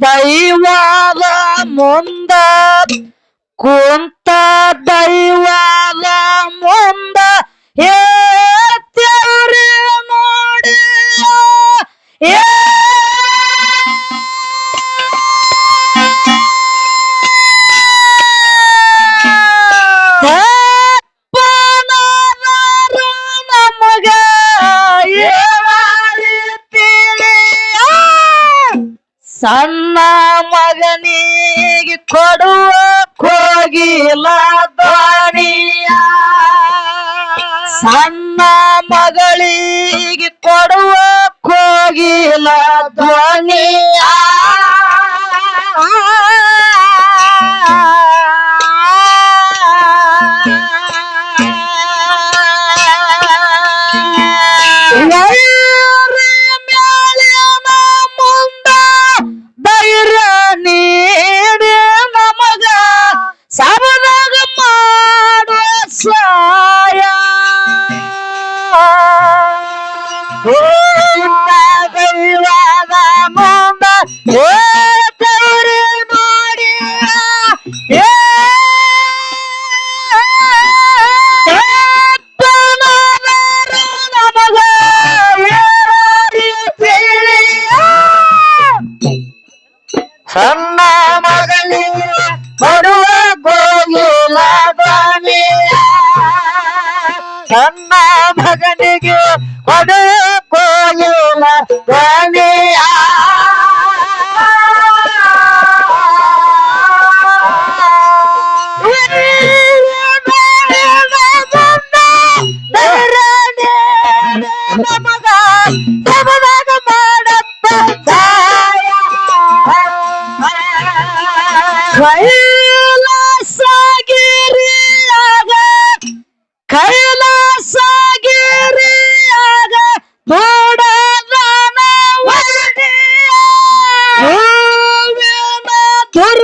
ದೈವಾದ ಮುಂದ ಕುಂತ ದೈವಾದ ಮುಂದ ಹೇಳ್ತೇವ್ರಿ ನೋಡಿ sun ನನ್ನ ಮಗನಿಗೆ ಕೊಡುವ ಕೋಗಿಲ ಧ್ವನಿಯ. ಸಣ್ಣ ಮಗಳಿಗೆ ಕೊಡುವ ಕೋಗಿಲ ದ್ವಾ ಸಣ್ಣ ಮಗನಿಗೆ ಬರುವ ಗೋಗಿಲ ಸಣ್ಣ ಮಗನಿಗೆ ಕೊಡುವ ಗೋಗಿಲ por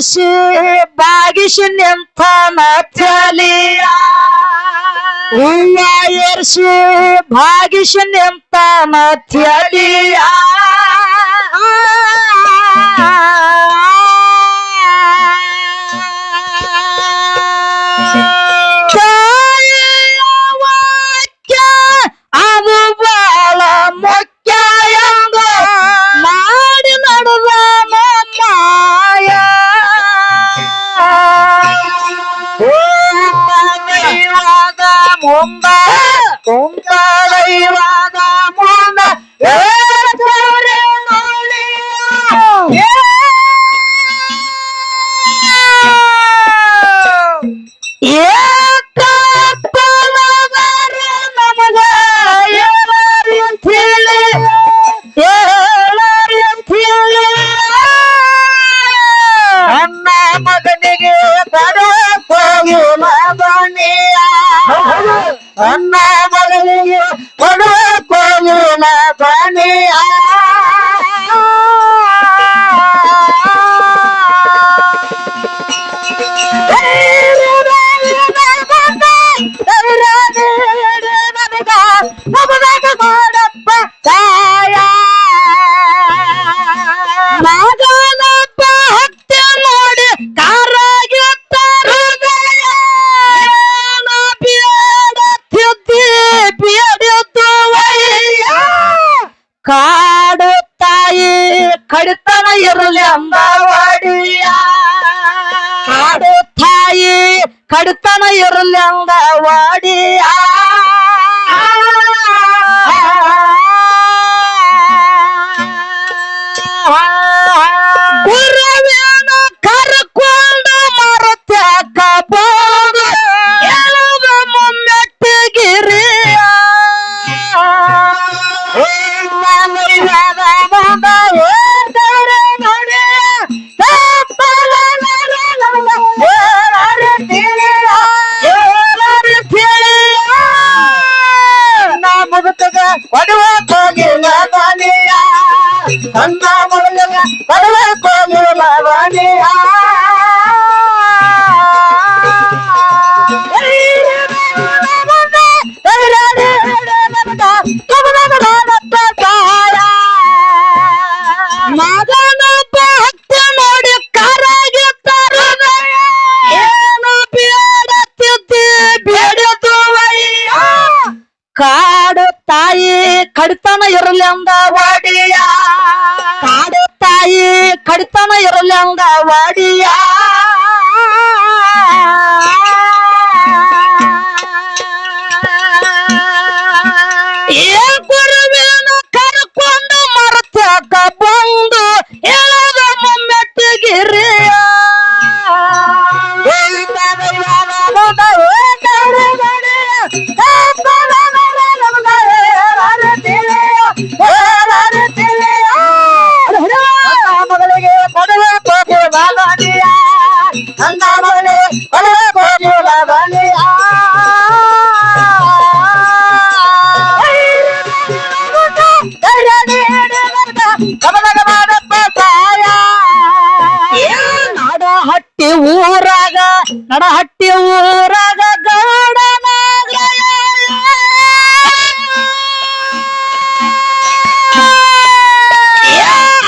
ಕಾಶಿ ಬಾಗಿಸಿ ನಿಂತ ನಲಿಯ ಹೂವ ಏರ್ಸಿ ಭಾಗಿಸಿ ನಿಂತ ನಲಿಯ Mungu, Bwana wako nyuma kwani ಹಟ್ಟಿ ಊರಾಗ ನಡ ಹಟ್ಟಿ ಊರಾಗ ಗಾಡನಾಗ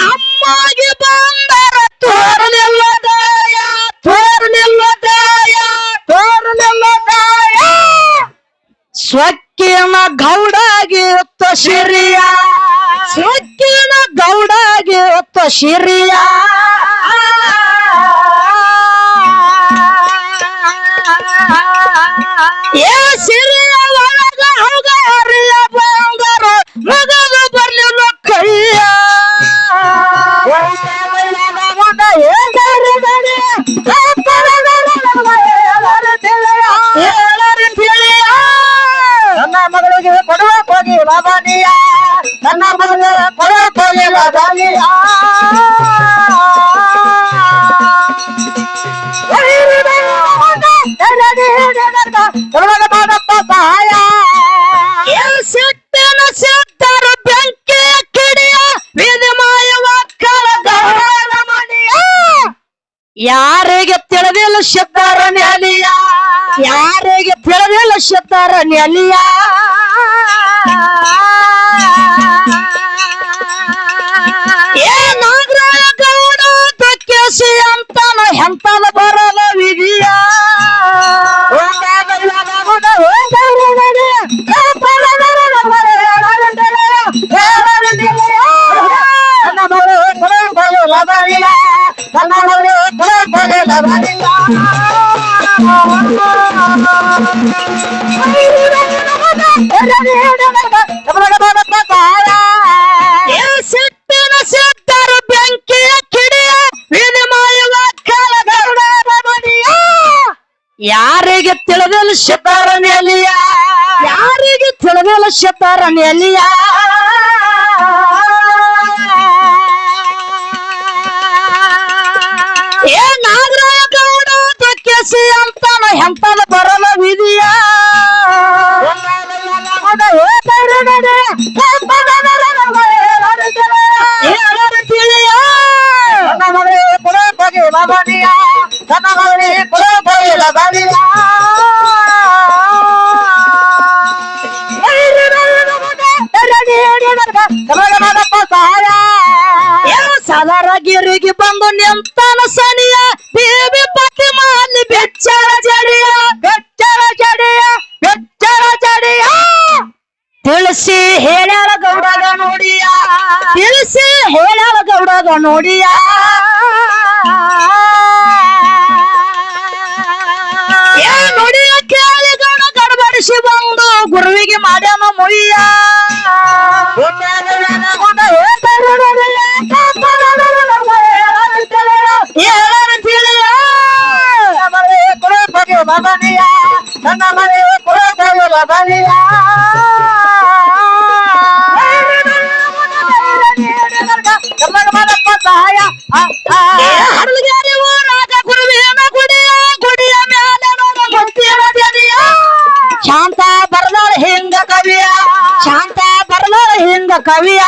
ಅಮ್ಮಾಗಿ ಬಂದರ ತೋರಲಿಲ್ಲ ದಾಯ ತೋರಲಿಲ್ಲ ದಾಯ ತೋರಲಿಲ್ಲ ದಾಯ ಸ್ವಕ್ಕಿನ ಗೌಡಾಗಿ ಶಿರಿಯ, ಸ್ವಕ್ಕಿನ ಗೌಡಾಗಿ ಶಿರಿಯ. Yeah, Santa. ಯಾರಿಗೆ ತಿಳಿದಿಲ್ಲ ಶಬ್ದಾರ ನೆಲಿಯ? ಯಾರಿಗೆ ತಿಳಿದಿಲ್ಲ ಶಬ್ದಾರ ನೆಲಿಯ? ಏ ನಾಗರಾಯ ಗೌಡ ಕೇಸಿಯ ಯಾರಿಗೆ ತಿಳಿದಲು ಶತಾರನೆಯಲ್ಲಿಯ ಯಾರಿಗೆ ತಿಳಿದಲು ಶತಾರನೆಯಲ್ಲಿಯ ಸಹಾಯ. ಏನು ಸಲರಗಿರಿಗೆ ಬಂದು ನಿಂತನ ಸನಿಯ? ದೇವಿ ಪತಿ ಮಾಲಿ ಬೆಚ್ಚರ ಜಡಿಯ. ಬೆಚ್ಚರ ಜಡಿಯ ಬೆಚ್ಚರ ಜಡಿಯ. ತಿಳಿಸಿ ಹೇಳ್ಯಾಳ ಗೌಡಗ ನೋಡಿಯ. ತಿಳಿಸಿ ಹೇಳ್ಯಾಳ ಗೌಡಗ ನೋಡಿಯ. ನುಡಿಯ ಕೇಳಿ ಗೌಡ ಗಡಬಡಿಸಿ ಬಂದು ಗುರುವಿಗೆ ಮಾಡ್ಯಾನ ಮುಯ್ಯ. ನನ್ನ ಮನೆ ಸಹಾಯ ಗುರುವಿನ ಗುಡಿಯ ಗುಡಿಯ ಜನಿಯ ಶಾಂತ ಹಿಂಗ ಕವಿಯ? ಶಾಂತ ಹಿಂಗ ಕವಿಯ?